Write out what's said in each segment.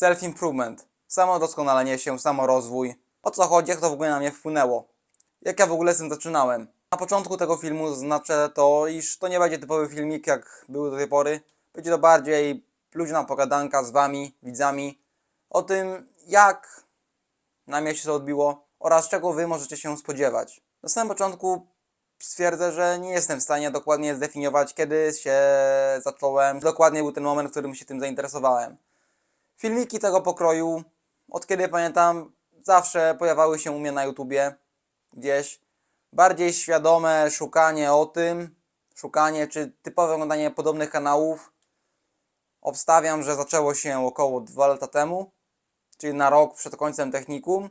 self-improvement, samodoskonalenie się, samorozwój. O co chodzi, jak to w ogóle na mnie wpłynęło? Jak ja w ogóle z tym zaczynałem? Na początku tego filmu znaczę to, iż to nie będzie typowy filmik, jak były do tej pory. Będzie to bardziej luźna pogadanka z wami, widzami, o tym, jak na mnie się to odbiło oraz czego wy możecie się spodziewać. Na samym początku stwierdzę, że nie jestem w stanie dokładnie zdefiniować, kiedy się zacząłem. Dokładnie był ten moment, w którym się tym zainteresowałem. Filmiki tego pokroju, od kiedy pamiętam, zawsze pojawiały się u mnie na YouTubie gdzieś. Bardziej świadome szukanie o tym, szukanie czy typowe oglądanie podobnych kanałów. Obstawiam, że zaczęło się około 2 lata temu, czyli na rok przed końcem technikum.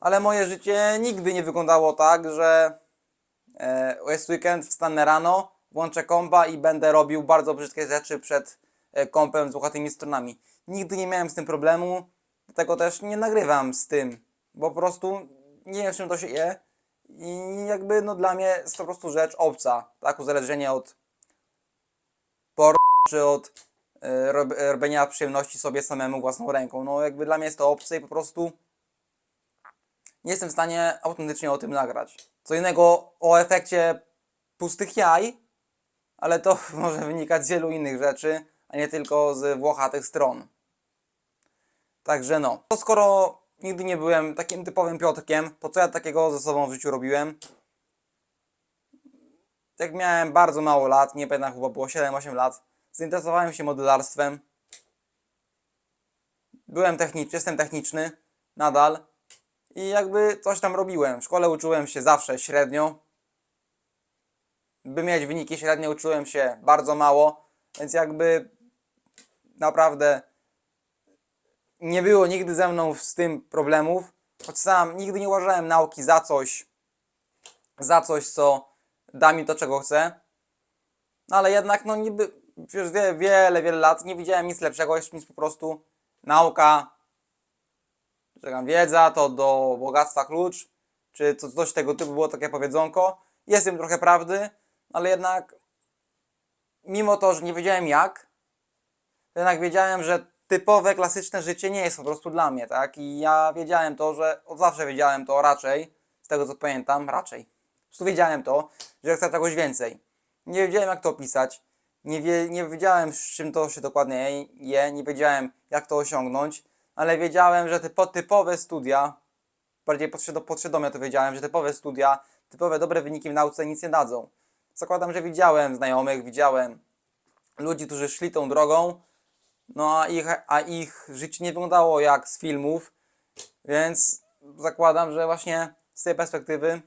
Ale moje życie nigdy nie wyglądało tak, że e, jest weekend, wstanę rano, włączę kompa i będę robił bardzo brzydkie rzeczy przed e, kompem z łuchatymi stronami. Nigdy nie miałem z tym problemu, dlatego też nie nagrywam z tym, bo po prostu nie wiem, czym to się je i jakby no dla mnie jest to po prostu rzecz obca, tak, uzależnienie od por czy od rob, robienia przyjemności sobie samemu własną ręką. No jakby dla mnie jest to obce i po prostu nie jestem w stanie autentycznie o tym nagrać. Co innego o efekcie pustych jaj, ale to może wynikać z wielu innych rzeczy, a nie tylko z włochatych stron. Także no. To skoro nigdy nie byłem takim typowym Piotrkiem, to co ja takiego ze sobą w życiu robiłem? Jak miałem bardzo mało lat, nie pamiętam, chyba było 7-8 lat, zainteresowałem się modelarstwem. Byłem techniczny, jestem techniczny, nadal. I jakby coś tam robiłem. W szkole uczyłem się zawsze średnio. By mieć wyniki średnie, uczyłem się bardzo mało, więc jakby naprawdę nie było nigdy ze mną z tym problemów. Choć sam nigdy nie uważałem nauki za coś, za coś, co da mi to, czego chcę. No ale jednak, no niby przez wie, wiele, wiele lat nie widziałem nic lepszego niż po prostu nauka, że tam wiedza to do bogactwa klucz, czy coś tego typu było takie powiedzonko. Jest w tym trochę prawdy, ale jednak mimo to, że nie wiedziałem jak, jednak wiedziałem, że typowe, klasyczne życie nie jest po prostu dla mnie, tak? I ja wiedziałem to, że od zawsze wiedziałem to raczej, z tego co pamiętam, raczej. Po prostu wiedziałem to, że chcę czegoś więcej. Nie wiedziałem jak to opisać, nie, wie, nie wiedziałem z czym to się dokładnie je, nie wiedziałem jak to osiągnąć, ale wiedziałem, że typo, typowe studia, bardziej podświado- podświadomie to wiedziałem, że typowe studia, typowe dobre wyniki w nauce nic nie dadzą. Zakładam, że widziałem znajomych, widziałem ludzi, którzy szli tą drogą, no a ich, a ich życie nie wyglądało jak z filmów, więc zakładam, że właśnie z tej perspektywy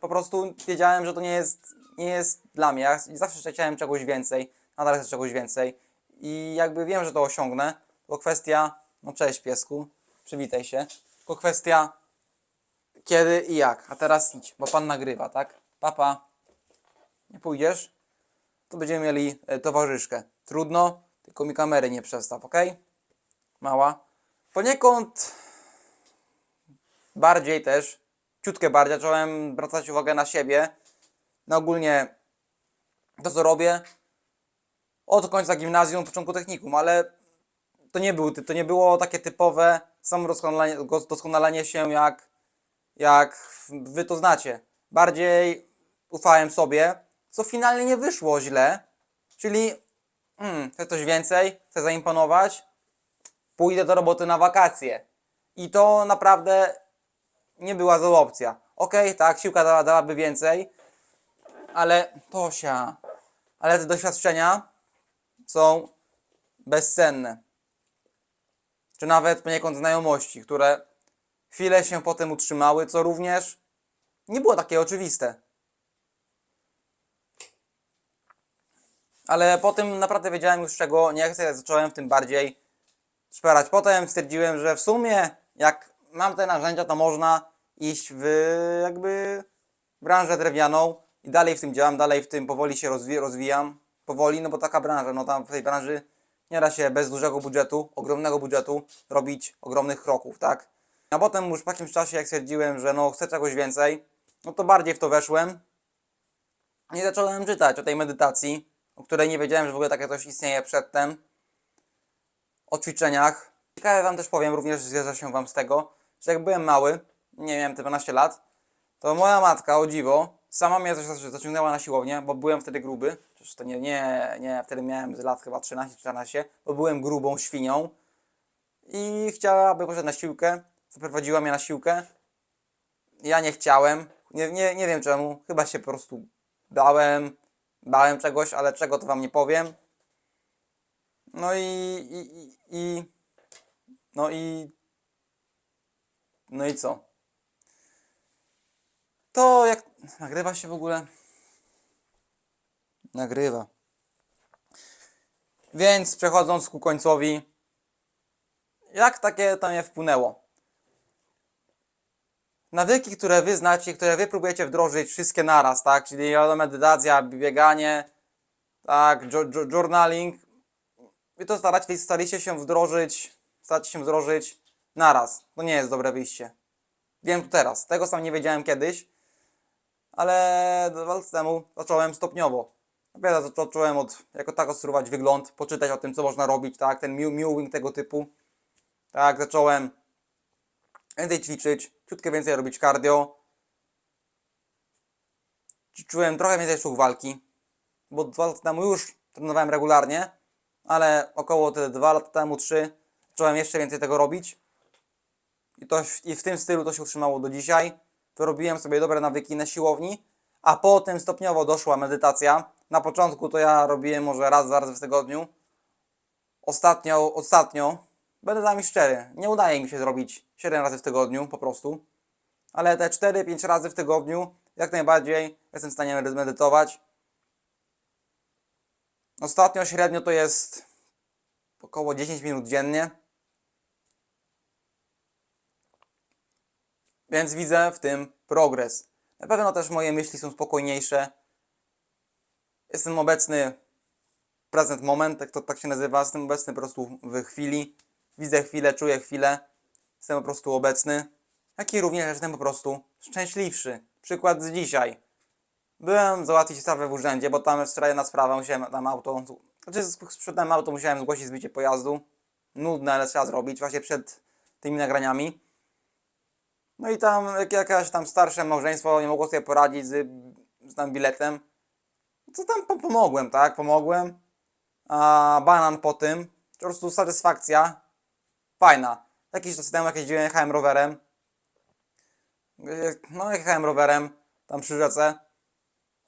po prostu wiedziałem, że to nie jest, nie jest dla mnie. Ja zawsze chciałem czegoś więcej, nadal chcę czegoś więcej i jakby wiem, że to osiągnę, tylko kwestia, no cześć piesku, przywitaj się, tylko kwestia kiedy i jak. A teraz idź, bo pan nagrywa, tak? Papa, nie pójdziesz? To będziemy mieli e, towarzyszkę. Trudno, tylko mi kamery nie przestaw, ok? Mała. Poniekąd bardziej też, ciutkę bardziej zacząłem zwracać uwagę na siebie, na ogólnie to, co robię od końca gimnazjum, początku technikum, ale to nie, był, to nie było takie typowe samodoskonalenie doskonalenie się, jak, jak wy to znacie. Bardziej ufałem sobie, co finalnie nie wyszło źle, czyli hmm, chcę coś więcej, chcę zaimponować, pójdę do roboty na wakacje. I to naprawdę nie była zła opcja. Okej, tak, siłka dała, dałaby więcej, ale Tosia, ale te doświadczenia są bezcenne. Czy nawet poniekąd znajomości, które chwilę się potem utrzymały, co również nie było takie oczywiste. Ale po tym naprawdę wiedziałem już czego nie chcę, zacząłem w tym bardziej szperać. Potem stwierdziłem, że w sumie jak mam te narzędzia, to można iść w jakby branżę drewnianą i dalej w tym działam, dalej w tym powoli się rozwi- rozwijam. Powoli, no bo taka branża, no tam w tej branży nie da się bez dużego budżetu, ogromnego budżetu robić ogromnych kroków, tak? A potem już po jakimś czasie, jak stwierdziłem, że no chcę czegoś więcej, no to bardziej w to weszłem i zacząłem czytać o tej medytacji, o której nie wiedziałem, że w ogóle takie coś istnieje przedtem. O ćwiczeniach, Ciekawe wam też powiem, również zwierza się wam z tego, że jak byłem mały, nie miałem te 12 lat, to moja matka, o dziwo, sama mnie też zaciągnęła na siłownię, bo byłem wtedy gruby. Przecież to nie, nie, nie, wtedy miałem z lat chyba 13-14, bo byłem grubą świnią. I chciała, aby poszedł na siłkę, zaprowadziła mnie na siłkę. Ja nie chciałem, nie, nie, nie wiem czemu, chyba się po prostu bałem, bałem czegoś, ale czego to wam nie powiem. No i, i, i, no i no i co? To jak nagrywa się w ogóle? Nagrywa. Więc przechodząc ku końcowi, jak takie to mnie wpłynęło? Nawyki, które wy znacie, które wy próbujecie wdrożyć wszystkie naraz, tak? Czyli medytacja, bieganie, tak, jo- jo- journaling. Wy to staracie, staracie się wdrożyć, staracie się wdrożyć naraz. To nie jest dobre wyjście. Wiem to teraz. Tego sam nie wiedziałem kiedyś, ale dwa lata temu zacząłem stopniowo. Zaczą- zacząłem od, jako tak obserwować wygląd, poczytać o tym, co można robić, tak, ten mew- mewing tego typu. Tak, zacząłem więcej ćwiczyć, ciutkę więcej robić cardio. Czułem trochę więcej sztuk walki, bo dwa lata temu już trenowałem regularnie, ale około te dwa lata temu, trzy, zacząłem jeszcze więcej tego robić. I, to, I w tym stylu to się utrzymało do dzisiaj. Wyrobiłem sobie dobre nawyki na siłowni, a potem stopniowo doszła medytacja. Na początku to ja robiłem może raz, dwa razy w tygodniu. Ostatnio, ostatnio, będę z wami szczery, nie udaje mi się zrobić 7 razy w tygodniu po prostu. Ale te 4-5 razy w tygodniu jak najbardziej jestem w stanie medy- medytować. Ostatnio średnio to jest około 10 minut dziennie. Więc widzę w tym progres. Na pewno też moje myśli są spokojniejsze. Jestem obecny, present moment, jak to tak się nazywa. Jestem obecny po prostu w chwili. Widzę chwilę, czuję chwilę. Jestem po prostu obecny. Jak i również jestem po prostu szczęśliwszy. Przykład z dzisiaj. Byłem załatwić sprawę w urzędzie, bo tam wczoraj jedna sprawa, musiałem tam auto... Znaczy sprzedałem auto, musiałem zgłosić zbicie pojazdu. Nudne, ale trzeba zrobić właśnie przed tymi nagraniami. No i tam jak jakaś tam starsze małżeństwo nie mogło sobie poradzić z, z tam biletem. Co tam po- pomogłem, tak? Pomogłem. A banan po tym. Po prostu satysfakcja. Fajna. Jakiś czas temu, jakieś dzień jechałem rowerem. No, jechałem rowerem tam przy rzece.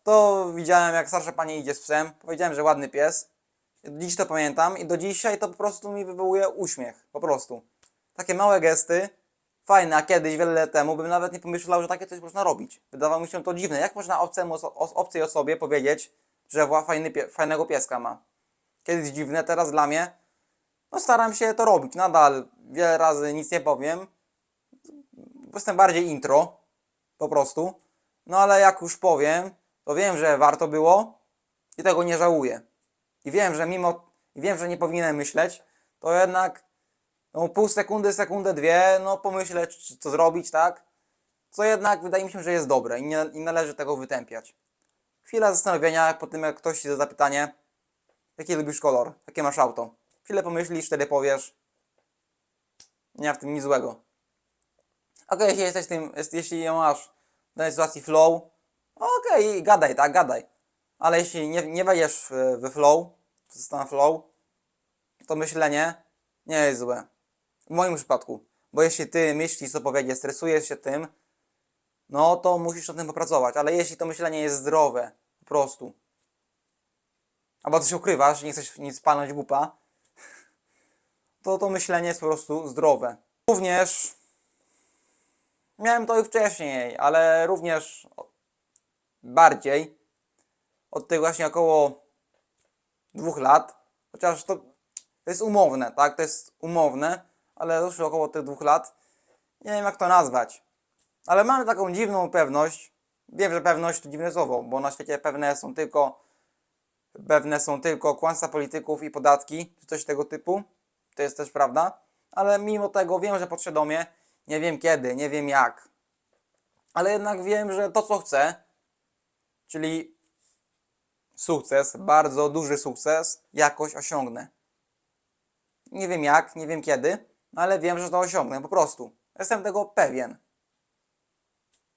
To widziałem, jak starsza pani idzie z psem. Powiedziałem, że ładny pies. Dziś to pamiętam i do dzisiaj to po prostu mi wywołuje uśmiech. Po prostu. Takie małe gesty fajne, a kiedyś, wiele lat temu, bym nawet nie pomyślał, że takie coś można robić. Wydawało mi się to dziwne. Jak można obcemu, obcej osobie powiedzieć, że fajny fajnego pieska ma? Kiedyś dziwne, teraz dla mnie, no staram się to robić. Nadal wiele razy nic nie powiem. Jestem bardziej intro, po prostu. No ale jak już powiem, to wiem, że warto było i tego nie żałuję. I wiem, że mimo, wiem, że nie powinienem myśleć, to jednak no, pół sekundy, sekundę, dwie, no pomyśleć, czy- co zrobić, tak? Co jednak wydaje mi się, że jest dobre i nie i należy tego wytępiać. Chwila zastanowienia po tym, jak ktoś ci zada pytanie, jaki lubisz kolor, jakie masz auto. Chwilę pomyślisz, wtedy powiesz, nie ma w tym nic złego. Okej, jeśli jesteś tym, jeśli masz w danej sytuacji flow, okej, gadaj, tak, gadaj. Ale jeśli nie, nie wejdziesz we flow, w stan flow, to myślenie nie jest złe. W moim przypadku. Bo jeśli ty myślisz, co powiedzieć, stresujesz się tym, no to musisz nad tym popracować. Ale jeśli to myślenie jest zdrowe, po prostu, albo ty się ukrywasz, nie chcesz nic palnąć głupa, to to myślenie jest po prostu zdrowe. Również miałem to i wcześniej, ale również bardziej od tych właśnie około dwóch lat, chociaż to, jest umowne, tak? To jest umowne, ale już około tych dwóch lat. Nie wiem jak to nazwać. Ale mamy taką dziwną pewność. Wiem, że pewność to dziwne słowo, bo na świecie pewne są tylko pewne są tylko kłamstwa polityków i podatki, czy coś tego typu. To jest też prawda. Ale mimo tego wiem, że podświadomie nie wiem kiedy, nie wiem jak. Ale jednak wiem, że to co chcę, czyli sukces, bardzo duży sukces, jakoś osiągnę. Nie wiem jak, nie wiem kiedy, No ale wiem, że to osiągnę, po prostu. Jestem tego pewien.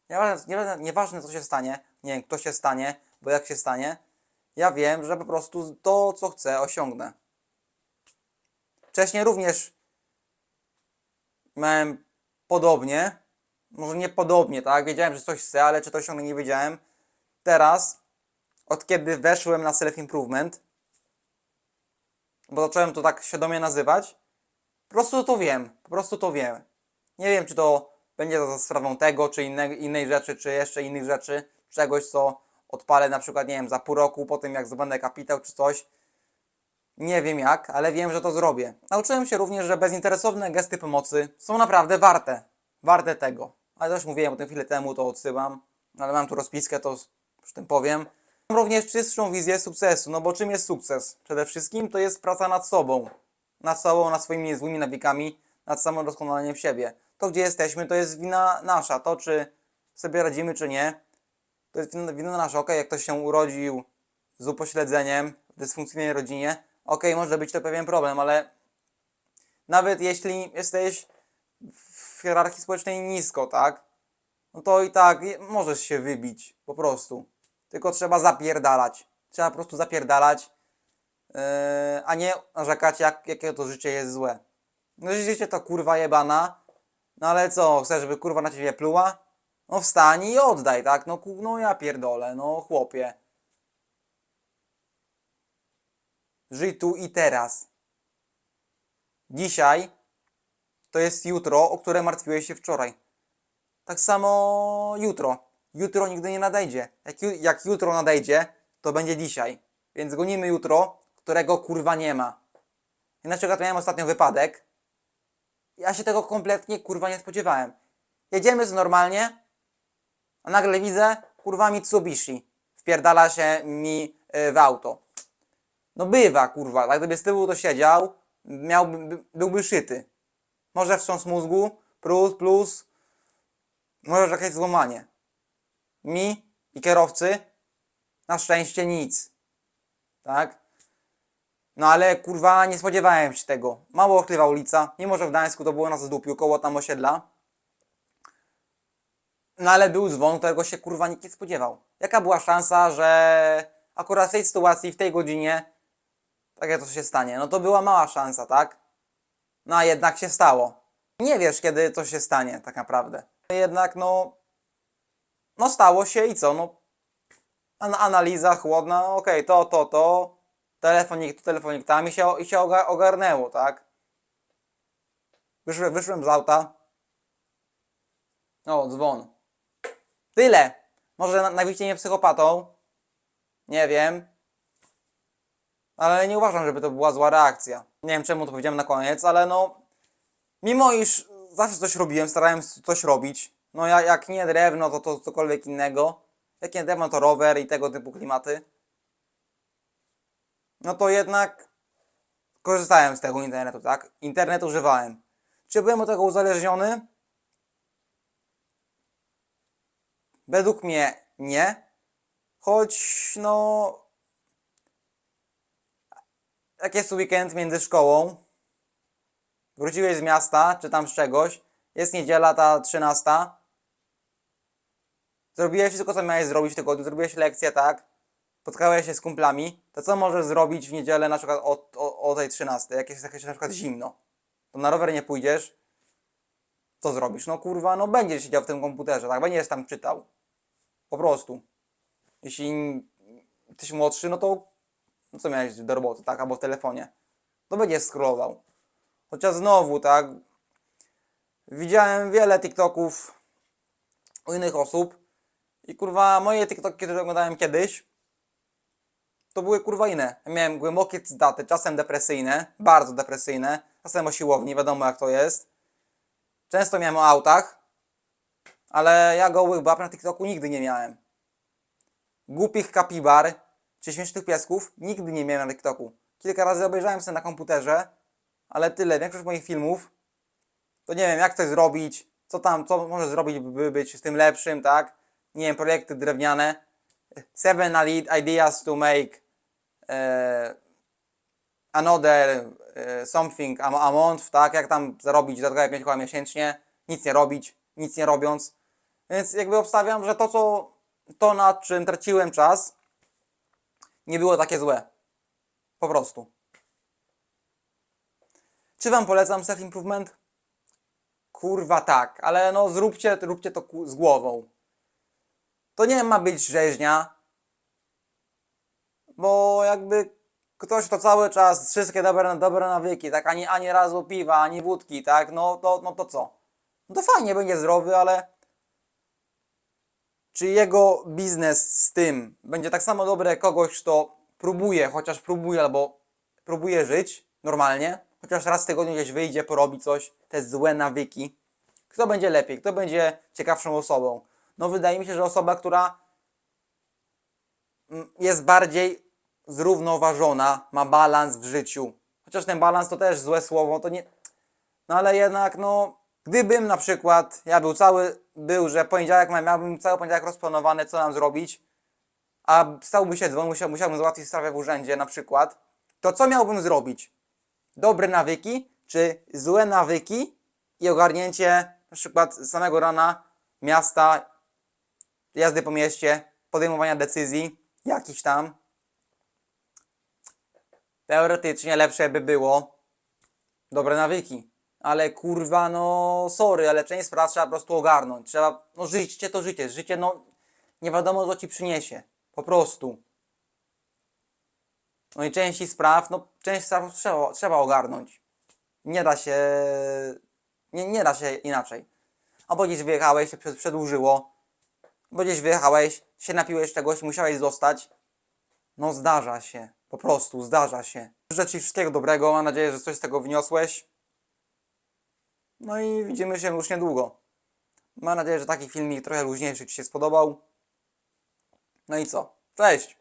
Nieważne, nieważne, nieważne co się stanie, nie wiem kto się stanie, bo jak się stanie, ja wiem, że po prostu to, co chcę, osiągnę. Wcześniej również miałem podobnie, może nie podobnie, tak? Wiedziałem, że coś chcę, ale czy to osiągnę, nie wiedziałem. Teraz, od kiedy weszłem na self-improvement, bo zacząłem to tak świadomie nazywać, po prostu to wiem, po prostu to wiem. Nie wiem, czy to będzie za sprawą tego, czy inne, innej rzeczy, czy jeszcze innych rzeczy, czegoś, co odpalę na przykład, nie wiem, za pół roku, po tym jak zdobędę kapitał, czy coś. Nie wiem jak, ale wiem, że to zrobię. Nauczyłem się również, że bezinteresowne gesty pomocy są naprawdę warte. Warte tego. Ale też mówiłem o tym chwilę temu, to odsyłam. Ale mam tu rozpiskę, to już tym powiem. Mam również czystszą wizję sukcesu. No bo czym jest sukces? Przede wszystkim to jest praca nad sobą. Nad sobą, nad swoimi złymi nawikami, nad samym doskonaleniem siebie. To, gdzie jesteśmy, to jest wina nasza. To, czy sobie radzimy, czy nie, to jest wina, nasza. Okej, jak ktoś się urodził z upośledzeniem w dysfunkcyjnej rodzinie, okej, może być to pewien problem, ale nawet jeśli jesteś w hierarchii społecznej nisko, tak? No to i tak możesz się wybić, po prostu. Tylko trzeba zapierdalać. Trzeba po prostu zapierdalać, yy, a nie narzekać, jak, jakie to życie jest złe. No życie to kurwa jebana, no ale co, chcesz, żeby kurwa na ciebie pluła? No wstań i oddaj, tak? No, no ja pierdolę, no chłopie. Żyj tu i teraz. Dzisiaj to jest jutro, o które martwiłeś się wczoraj. Tak samo jutro. Jutro nigdy nie nadejdzie. Jak, ju- jak jutro nadejdzie, to będzie dzisiaj. Więc gonimy jutro, którego kurwa nie ma. I na przykład miałem ostatnio wypadek. Ja się tego kompletnie kurwa nie spodziewałem. Jedziemy z normalnie, a nagle widzę kurwa Mitsubishi. Wpierdala się mi y, w auto. No bywa, kurwa. Tak gdyby z tyłu to siedział, miałby, by- byłby szyty. Może wstrząs mózgu, plus, plus, może jakieś złamanie. Mi i kierowcy na szczęście nic. Tak? No ale kurwa nie spodziewałem się tego. Mało ochliwa ulica, mimo że w Gdańsku to było na zdupiu, koło tam osiedla. No ale był dzwon, którego się kurwa nikt nie spodziewał. Jaka była szansa, że akurat w tej sytuacji, w tej godzinie takie to się stanie? No to była mała szansa, tak? No a jednak się stało. Nie wiesz, kiedy to się stanie, tak naprawdę. Jednak, no. No stało się i co? No. An analiza chłodna, no okej, to, to, to. Telefonik, tu, telefonik tam i się, i się oga ogarnęło, tak? Wyszłem, wyszłem z auta. O, dzwon. Tyle. Może na- najwyżej nie psychopatą. Nie wiem. Ale nie uważam, żeby to była zła reakcja. Nie wiem czemu to powiedziałem na koniec, ale no. Mimo iż zawsze coś robiłem, starałem się coś robić. No ja, jak nie drewno, to, to cokolwiek innego. Jak nie drewno, to rower i tego typu klimaty. No to jednak korzystałem z tego internetu, tak? Internet używałem. Czy byłem od tego uzależniony? Według mnie nie. Choć no. Jak jest weekend między szkołą, wróciłeś z miasta, czy tam z czegoś, jest niedziela ta 13. Zrobiłeś wszystko, co miałeś zrobić w tygodniu, zrobiłeś lekcję, tak? Spotkałeś się z kumplami, to co możesz zrobić w niedzielę na przykład o, o, o tej 13, jak jest jakieś na przykład zimno? To na rower nie pójdziesz, co zrobisz? No kurwa, no będziesz siedział w tym komputerze, tak? Będziesz tam czytał. Po prostu. Jeśli jesteś młodszy, no to no co miałeś do roboty, tak? Albo w telefonie. To będziesz scrollował. Chociaż znowu, tak? Widziałem wiele TikToków u innych osób i kurwa moje TikToki, które oglądałem kiedyś, to były kurwa inne. Ja miałem głębokie cytaty, czasem depresyjne, bardzo depresyjne, czasem o siłowni, wiadomo jak to jest. Często miałem o autach, ale ja gołych bab na TikToku nigdy nie miałem. Głupich kapibar czy śmiesznych piesków nigdy nie miałem na TikToku. Kilka razy obejrzałem sobie na komputerze, ale tyle. Większość moich filmów to nie wiem, jak coś zrobić, co tam, co może zrobić, by być z tym lepszym, tak? Nie wiem, projekty drewniane. Seven ide- ideas to make e, another e, something a, a month, tak? Jak tam zarobić dodatkowe 5 koła miesięcznie, nic nie robić, nic nie robiąc. Więc jakby obstawiam, że to, co to nad czym traciłem czas, nie było takie złe. Po prostu. Czy wam polecam self-improvement? Kurwa tak, ale no zróbcie, róbcie to z głową. To nie ma być rzeźnia, bo jakby ktoś to cały czas, wszystkie dobre, dobre nawyki, tak, ani, ani razu piwa, ani wódki, tak, no to, no to co? No to fajnie, będzie zdrowy, ale czy jego biznes z tym będzie tak samo dobry jak kogoś, kto próbuje, chociaż próbuje, albo próbuje żyć normalnie, chociaż raz w tygodniu gdzieś wyjdzie, porobi coś, te złe nawyki. Kto będzie lepiej, kto będzie ciekawszą osobą? No wydaje mi się, że osoba, która mm, jest bardziej zrównoważona, ma balans w życiu. Chociaż ten balans to też złe słowo, to nie... No ale jednak, no, gdybym na przykład, ja był cały, był, że poniedziałek miałbym cały poniedziałek rozplanowany, co mam zrobić, a stałby się dzwon, musiał, musiałbym załatwić sprawę w urzędzie na przykład, to co miałbym zrobić? Dobre nawyki, czy złe nawyki i ogarnięcie na przykład samego rana miasta, jazdy po mieście, podejmowania decyzji, jakichś tam. Teoretycznie lepsze by było dobre nawyki. Ale kurwa, no sorry, ale część spraw trzeba po prostu ogarnąć. Trzeba, no życie to życie. Życie, no nie wiadomo co ci przyniesie. Po prostu. No i części spraw, no część spraw trzeba, trzeba ogarnąć. Nie da się, nie, nie da się inaczej. Albo gdzieś wyjechałeś, się przed- przedłużyło, bo gdzieś wyjechałeś, się napiłeś czegoś, musiałeś zostać. No zdarza się, po prostu zdarza się. Życzę Ci wszystkiego dobrego, mam nadzieję, że coś z tego wniosłeś. No i widzimy się już niedługo. Mam nadzieję, że taki filmik trochę luźniejszy Ci się spodobał. No i co? Cześć!